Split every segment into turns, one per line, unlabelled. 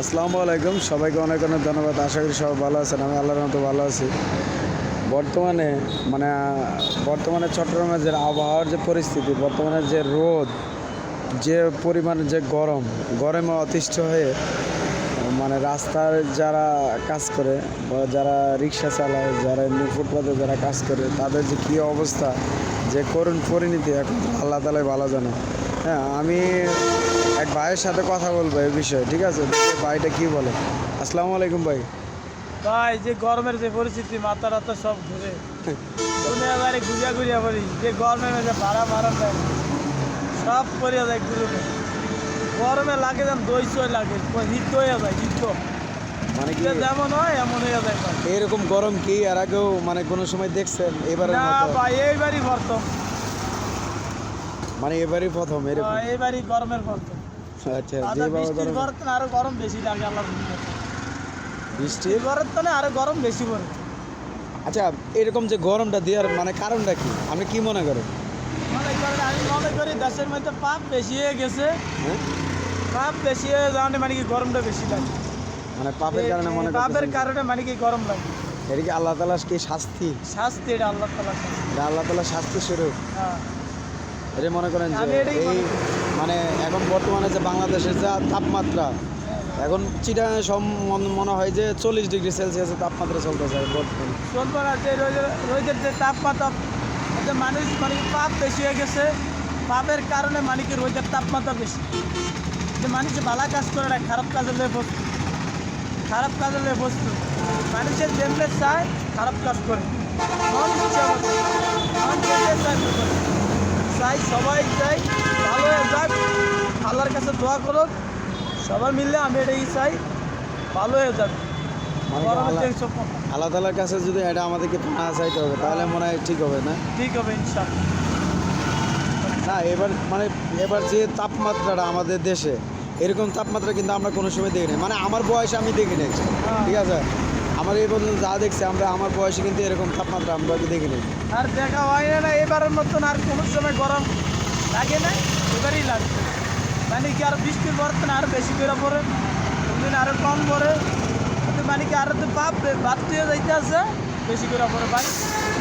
আসসালামু আলাইকুম। সবাইকে অনেক অনেক ধন্যবাদ। আশা করি সবাই ভালো আছেন, আমি আল্লাহর মতো ভালো আছি। বর্তমানে মানে বর্তমানে চট্টগ্রামের যে আবহাওয়ার যে পরিস্থিতি, বর্তমানে যে রোদ, যে পরিমাণে যে গরম, গরমে অতিষ্ঠ হয়ে মানে রাস্তার যারা কাজ করে বা যারা রিক্সা চালায়, যারা এমনি ফুটপাতে যারা কাজ করে, তাদের যে কী অবস্থা, যে করুণ পরিণতি এখন আল্লাহ তালাই ভালো জানে। হ্যাঁ আমি এক ভাইয়ের সাথে কথা বলব এই বিষয়ে ঠিক আছে? ভাইটা কি বলে? আসসালামু আলাইকুম ভাই।
ভাই যে গরমের যে পরিস্থিতি মাথা রাতা সব ঘুরে। দুনিয়া বাড়ি ঘুরিয়া ঘুরিয়া পড়ি যে গরমের মধ্যে ভাড়া ভাড়া দেয়। সব পড়িয়া যায় ঘুরে গরমে লাগে যেন দই সই লাগে হিট হয়ে যায় হিট
মানে কি
যেমন হয় এমন হয়ে যায়
এরকম গরম কি আর আগেও মানে কোনো সময় দেখছেন? এবারের
না ভাই এইবারই প্রথম।
মানে এবারই প্রথম এরকম।
আহ, এইবারই গরমের প্রথম।
আচ্ছা
আদা
যেভাবে
বৃষ্টির
গরম।
তো আরও গরম বেশি লাগে আল্লাহ
বৃষ্টি
বৃষ্টির? গরম তো আরও গরম বেশি পড়ে।
আচ্ছা এরকম যে গরমটা দেওয়ার মানে কারণটা কি? আপনি কি মনে করেন?
মনে করেন আমি মনে করি দেশের মধ্যে পাপ বেশি হয়ে গেছে।
হ্যাঁ?
পাপ বেশি হয়ে যাওয়ানে মানে কি গরমটা বেশি লাগে।
মানে পাপের কারণে মনে
পাপের কারণে মানে কি গরম লাগে।
এটা কি আল্লাহ তালা কি শাস্তি?
শাস্তি এটা আল্লাহ তালা
এটা আল্লাহ তালা শাস্তি স্বরূপ।
হ্যাঁ।
এটা মনে করেন যে এই
মানে
এখন বর্তমানে যে বাংলাদেশের যা তাপমাত্রা এখন চিটা সব মনে হয় যে চল্লিশ ডিগ্রি সেলসিয়াসের তাপমাত্রা চলতেছে বর্তমানে।
যে রোদের যে তাপমাত্রা যে মানুষ মানে পাপ বেশি হয়ে গেছে। পাপের কারণে মানে কি রোদের তাপমাত্রা বেশি? যে মানুষ ভালো কাজ করে না খারাপ কাজে লে বস্তু খারাপ কাজে লে বস্তু মানুষের যেমনে চায় খারাপ কাজ করে। মন ইচ্ছা মন চায় করে। চাই সবাই চাই ভালো হয়ে যাক আল্লাহর কাছে দোয়া করুক সবাই মিললে আমি এটাই চাই ভালো হয়ে যাক।
মানে আল্লাহ- তালার কাছে যদি এটা আমাদেরকে না চাইতে হবে তাহলে মনে হয় ঠিক হবে না?
ঠিক হবে ইনশাল্লাহ
না এবার মানে এবার যে তাপমাত্রাটা আমাদের দেশে এরকম তাপমাত্রা কিন্তু আমরা কোনো সময় দেখিনি মানে আমার বয়সে আমি দেখিনি
হ্যাঁ।
ঠিক আছে? আমার এই পর্যন্ত যা দেখছি, আমরা আমার বয়সে কিন্তু এরকম তাপমাত্রা আমরা দেখিনি
আর দেখা হয় না, এবারের মতন আর কোনো সময় গরম লাগে না, এবারই লাগে। মানে কি আর বৃষ্টির বর্তমানে আরও বেশি করে পড়ে, কোনদিন আরও কম পড়ে, কিন্তু মানে কি আরও তো বাপ বাড়তে যাইতে আছে, বেশি করে পড়ে ভাই।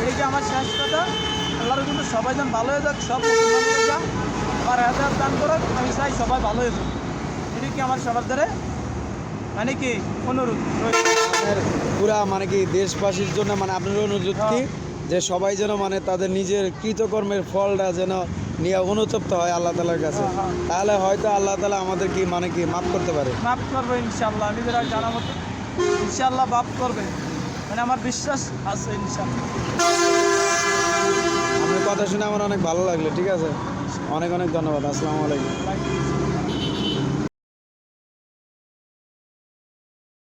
এই যে আমার শেষ কথা, আল্লাহর কিন্তু সবাই যেন ভালো হয়ে যাক, সব আর হাজার দান করুক, আমি চাই সবাই ভালো হয়ে যাক। এটা কি আমার সবার দ্বারা মানে কি অনুরোধ?
পুরা মানে কি দেশবাসীর জন্য মানে আপনার অনুরোধ কি? যে সবাই যেন মানে তাদের নিজের কৃতকর্মের ফলটা যেন নিয়ে অনুতপ্ত হয় আল্লাহ তালার কাছে।
হ্যাঁ, হ্যাঁ।
তাহলে হয়তো আল্লাহ তালা আমাদের কি মানে কি মাফ করতে পারে।
মাফ করবে ইনশাল্লাহ আমি যেটা জানা মতো ইনশাল্লাহ মাফ করবে। মানে আমার বিশ্বাস আছে ইনশাল্লাহ
আপনার কথা শুনে আমার অনেক ভালো লাগল ঠিক আছে? অনেক অনেক ধন্যবাদ আসসালামু আলাইকুম.